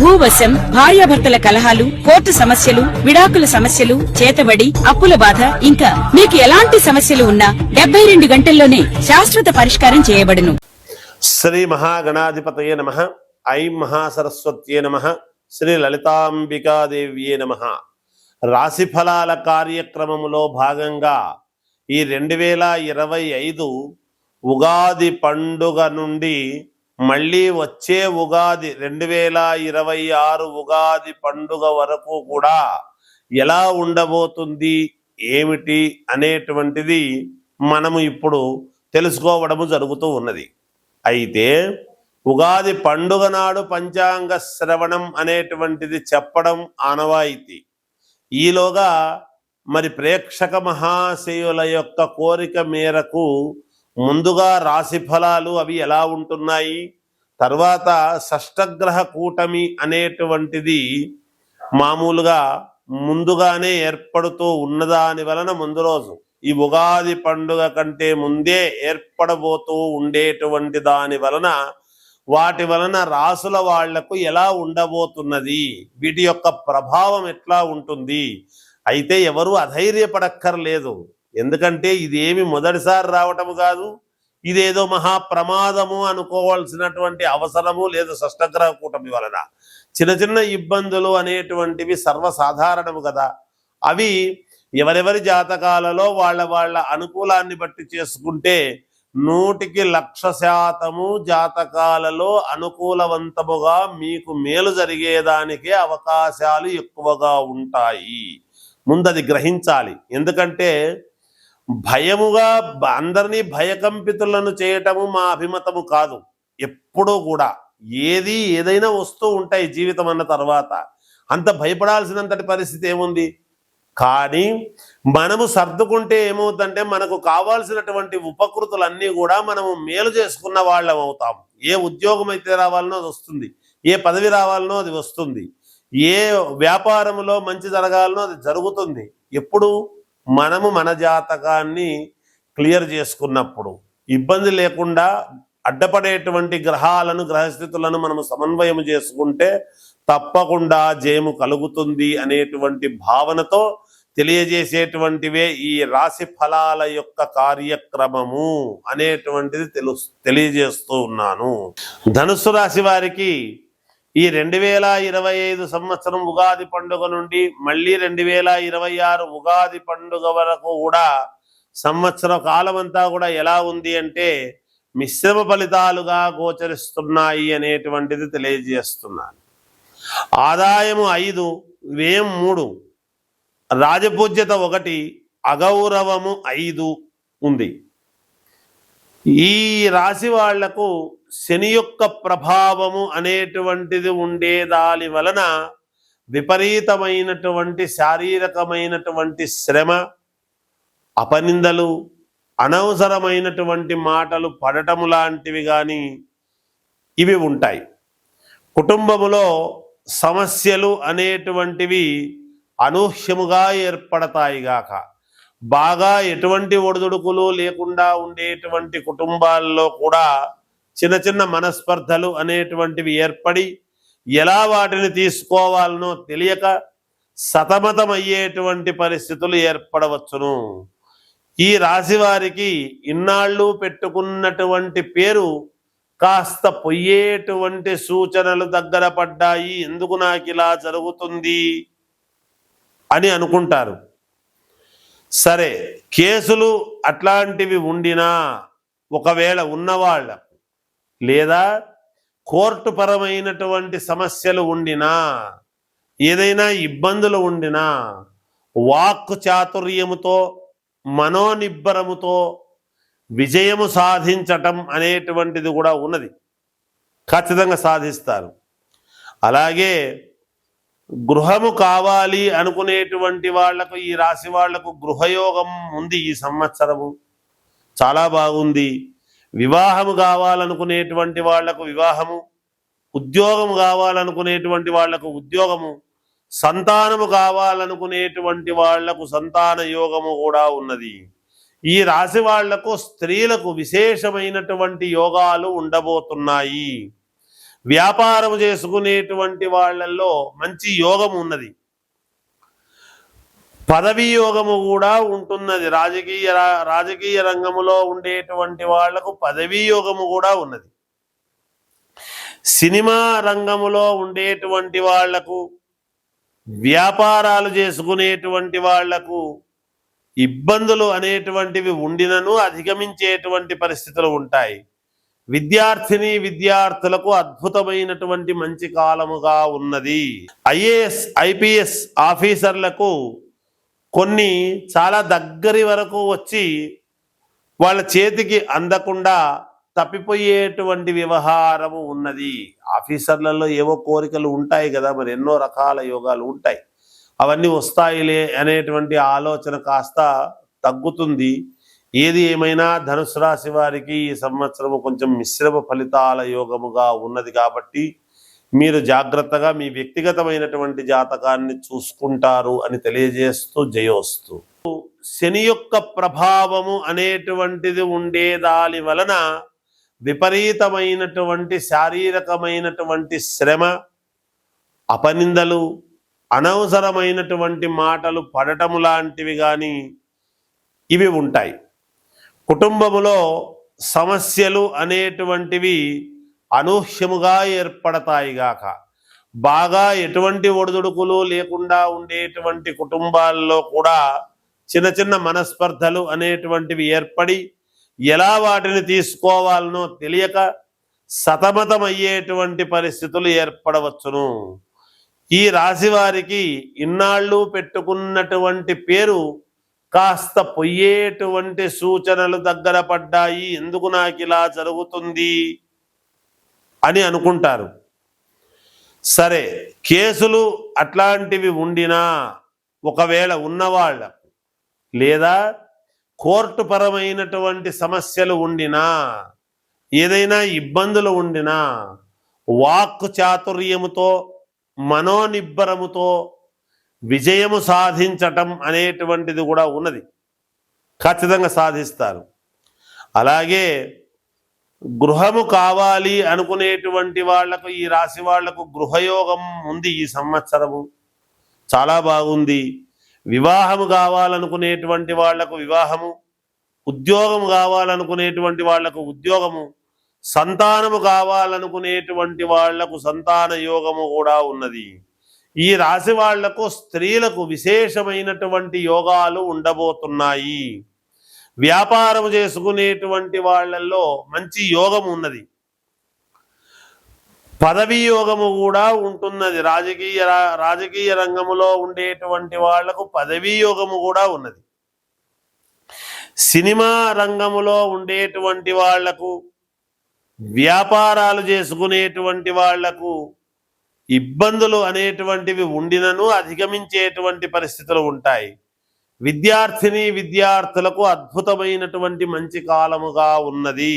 భూవశం భార్యాభర్తల కలహాలు కోర్టు సమస్యలు విడాకుల సమస్యలు చేతబడి అప్పుల బాధ ఇంకా మీకు ఎలాంటి సమస్యలు ఉన్నా డెబ్బై రెండు గంటల్లోనే శాశ్వత పరిష్కారం చేయబడును. శ్రీ మహాగణాధిపతయే నమ. ఐం మహాసరస్వత్యే నమ. శ్రీ లలితాంబికాదేవ్యే నమ. రాశిఫలాల కార్యక్రమములో భాగంగా ఈ రెండు వేల ఇరవై ఐదు ఉగాది పండుగ నుండి మళ్ళీ వచ్చే ఉగాది రెండు వేల ఇరవై ఆరు ఉగాది పండుగ వరకు కూడా ఎలా ఉండబోతుంది ఏమిటి అనేటువంటిది మనము ఇప్పుడు తెలుసుకోవడము జరుగుతూ ఉన్నది. అయితే ఉగాది పండుగ నాడు పంచాంగ శ్రవణం అనేటువంటిది చెప్పడం ఆనవాయితీ. ఈలోగా మరి ప్రేక్షక మహాశయుల యొక్క కోరిక మేరకు ముందుగా రాశి ఫలాలు అవి ఎలా ఉంటున్నాయి? తర్వాత షష్టగ్రహ కూటమి అనేటువంటిది మామూలుగా ముందుగానే ఏర్పడుతూ ఉన్నదాని వలన ముందు రోజు ఈ ఉగాది పండుగ కంటే ముందే ఏర్పడబోతూ ఉండేటువంటి దాని వలన వాటి వలన రాసుల వాళ్ళకు ఎలా ఉండబోతున్నది? వీటి యొక్క ప్రభావం ఎట్లా ఉంటుంది? అయితే ఎవరు అధైర్యపడక్కర్లేదు. ఎందుకంటే ఇదేమి మొదటిసారి రావటము కాదు ఇదేదో మహా ప్రమాదము అనుకోవాల్సినటువంటి అవసరము లేదు షష్టగ్రహ కూటమి వలన. చిన్న చిన్న ఇబ్బందులు అనేటువంటివి సర్వసాధారణము కదా. అవి ఎవరెవరి జాతకాలలో వాళ్ళ వాళ్ళ అనుకూలాన్ని బట్టి చేసుకుంటే నూటికి లక్ష శాతము జాతకాలలో అనుకూలవంతముగా మీకు మేలు జరిగేదానికే అవకాశాలు ఎక్కువగా ఉంటాయి. ముందది గ్రహించాలి. ఎందుకంటే భయముగా అందరినీ భయకంపితులను చేయటము మా అభిమతము కాదు. ఎప్పుడూ కూడా ఏది ఏదైనా వస్తూ ఉంటాయి జీవితం అన్న తర్వాత. అంత భయపడాల్సినంతటి పరిస్థితి ఏముంది? కానీ మనము సర్దుకుంటే ఏమవుతుందంటే మనకు కావాల్సినటువంటి ఉపకృతులన్నీ కూడా మనము మేలు చేసుకున్న వాళ్ళం అవుతాం. ఏ ఉద్యోగం అయితే రావాలనో అది వస్తుంది. ఏ పదవి రావాలనో అది వస్తుంది. ఏ వ్యాపారంలో మంచి జరగాలనో అది జరుగుతుంది. ఎప్పుడు? మనము మన జాతకాన్ని క్లియర్ చేసుకున్నప్పుడు ఇబ్బంది లేకుండా అడ్డపడేటువంటి గ్రహాలను గ్రహస్థితులను మనము సమన్వయం చేసుకుంటే తప్పకుండా జయము కలుగుతుంది అనేటువంటి భావనతో తెలియజేసేటువంటివే ఈ రాశి ఫలాల యొక్క కార్యక్రమము అనేటువంటిది తెలు తెలియజేస్తూ ఉన్నాను. ధనుస్సు రాశి వారికి ఈ రెండు వేల ఇరవై ఐదు సంవత్సరం ఉగాది పండుగ నుండి మళ్ళీ రెండు వేల ఇరవై ఆరు ఉగాది పండుగ వరకు కూడా సంవత్సర కాలం అంతా కూడా ఎలా ఉంది అంటే మిశ్రమ ఫలితాలుగా గోచరిస్తున్నాయి అనేటువంటిది తెలియజేస్తున్నాను. ఆదాయము ఐదు వ్యయం మూడు రాజపూజ్యత ఒకటి అగౌరవము ఐదు ఉంది. ఈ రాశి వాళ్ళకు శని యొక్క ప్రభావము అనేటువంటిది ఉండే దాని వలన విపరీతమైనటువంటి శారీరకమైనటువంటి శ్రమ అపనిందలు అనవసరమైనటువంటి మాటలు పడటము లాంటివి కానీ ఇవి ఉంటాయి. కుటుంబములో సమస్యలు అనేటువంటివి అనూహ్యముగా ఏర్పడతాయి గాక. బాగా ఎటువంటి ఒడిదుడుకులు లేకుండా ఉండేటువంటి కుటుంబాల్లో కూడా చిన్న చిన్న మనస్పర్ధలు అనేటువంటివి ఏర్పడి ఎలా వాటిని తీసుకోవాలనో తెలియక సతమతమయ్యేటువంటి పరిస్థితులు ఏర్పడవచ్చును. ఈ రాశి వారికి ఇన్నాళ్ళు పెట్టుకున్నటువంటి పేరు కాస్త పొయ్యేటువంటి సూచనలు దగ్గర పడ్డాయి. ఎందుకు నాకు ఇలా జరుగుతుంది అని అనుకుంటారు. సరే కేసులు అట్లాంటివి ఉండినా ఒకవేళ ఉన్నవాళ్ళ లేదా కోర్టు పరమైనటువంటి సమస్యలు ఉండినా ఏదైనా ఇబ్బందులు ఉండినా వాక్కు చాతుర్యముతో మనోనిబ్బరముతో విజయము సాధించటం అనేటువంటిది కూడా ఉన్నది. ఖచ్చితంగా సాధిస్తారు. అలాగే గృహము కావాలి అనుకునేటువంటి వాళ్ళకు ఈ రాశి వాళ్ళకు గృహయోగం ఉంది ఈ సంవత్సరము. చాలా బాగుంది. వివాహము కావాలనుకునేటువంటి వాళ్ళకు వివాహము ఉద్యోగము కావాలనుకునేటువంటి వాళ్ళకు ఉద్యోగము సంతానము కావాలనుకునేటువంటి వాళ్ళకు సంతాన యోగము కూడా ఉన్నది. ఈ రాశి వాళ్ళకు స్త్రీలకు విశేషమైనటువంటి యోగాలు ఉండబోతున్నాయి. వ్యాపారం చేసుకునేటువంటి వాళ్ళల్లో మంచి యోగం ఉన్నది. పదవీ యోగము కూడా ఉంటున్నది. రాజకీయ రాజకీయ రంగములో ఉండేటువంటి వాళ్ళకు పదవీ యోగము కూడా ఉన్నది. సినిమా రంగములో ఉండేటువంటి వాళ్ళకు వ్యాపారాలు చేసుకునేటువంటి వాళ్ళకు ఇబ్బందులు అనేటువంటివి ఉండినను అధిగమించేటువంటి పరిస్థితులు ఉంటాయి. విద్యార్థిని విద్యార్థులకు అద్భుతమైనటువంటి మంచి కాలముగా ఉన్నది. ఐఏఎస్ ఐపీఎస్ ఆఫీసర్లకు కొన్ని చాలా దగ్గరి వరకు వచ్చి వాళ్ళ చేతికి అందకుండా తప్పిపోయేటువంటి వ్యవహారము ఉన్నది. ఆఫీసర్లలో ఏవో కోరికలు ఉంటాయి కదా మరి ఎన్నో రకాల యోగాలు ఉంటాయి. అవన్నీ వస్తాయిలే అనేటువంటి ఆలోచన కాస్త తగ్గుతుంది. ఏది ఏమైనా ధనుసు రాశి వారికి ఈ సంవత్సరము కొంచెం మిశ్రమ ఫలితాల యోగముగా ఉన్నది కాబట్టి మీరు జాగ్రత్తగా మీ వ్యక్తిగతమైనటువంటి జాతకాన్ని చూసుకుంటారు అని తెలియజేస్తూ జయోస్తు. శని యొక్క ప్రభావము అనేటువంటిది ఉండే దాని వలన విపరీతమైనటువంటి శారీరకమైనటువంటి శ్రమ అపనిందలు అనవసరమైనటువంటి మాటలు పడటము లాంటివి కానీ ఇవి ఉంటాయి. కుటుంబములో సమస్యలు అనేటువంటివి అనూహ్యముగా ఏర్పడతాయి గాక. బాగా ఎటువంటి ఒడిదుడుకులు లేకుండా ఉండేటువంటి కుటుంబాల్లో కూడా చిన్న చిన్న మనస్పర్ధలు అనేటువంటివి ఏర్పడి ఎలా వాటిని తీసుకోవాలనో తెలియక సతమతమయ్యేటువంటి పరిస్థితులు ఏర్పడవచ్చును. ఈ రాశి వారికి ఇన్నాళ్ళు పెట్టుకున్నటువంటి పేరు కాస్త పొయ్యేటువంటి సూచనలు దగ్గర పడ్డాయి. ఎందుకు నాకు ఇలా జరుగుతుంది? అని అనుకుంటారు. సరే కేసులు అట్లాంటివి ఉండినా ఒకవేళ ఉన్నవాళ్ళ లేదా కోర్టు పరమైనటువంటి సమస్యలు ఉండినా ఏదైనా ఇబ్బందులు ఉండినా వాక్కు చాతుర్యముతో మనోనిబ్బరముతో విజయము సాధించటం అనేటువంటిది కూడా ఉన్నది. ఖచ్చితంగా సాధిస్తారు. అలాగే గృహము కావాలి అనుకునేటువంటి వాళ్ళకు ఈ రాశి వాళ్ళకు గృహయోగం ఉంది ఈ సంవత్సరము. చాలా బాగుంది. వివాహము కావాలనుకునేటువంటి వాళ్ళకు వివాహము ఉద్యోగం కావాలనుకునేటువంటి వాళ్ళకు ఉద్యోగము సంతానము కావాలనుకునేటువంటి వాళ్ళకు సంతాన యోగము కూడా ఉన్నది. ఈ రాశి వాళ్ళకు స్త్రీలకు విశేషమైనటువంటి యోగాలు ఉండబోతున్నాయి. వ్యాపారం చేసుకునేటువంటి వాళ్ళల్లో మంచి యోగం ఉన్నది. పదవీ యోగము కూడా ఉంటున్నది. రాజకీయ రాజకీయ రంగములో ఉండేటువంటి వాళ్ళకు పదవీ యోగము కూడా ఉన్నది. సినిమా రంగములో ఉండేటువంటి వాళ్ళకు వ్యాపారాలు చేసుకునేటువంటి వాళ్ళకు ఇబ్బందులు అనేటువంటివి ఉండినను అధిగమించేటువంటి పరిస్థితులు ఉంటాయి. విద్యార్థిని విద్యార్థులకు అద్భుతమైనటువంటి మంచి కాలముగా ఉన్నది.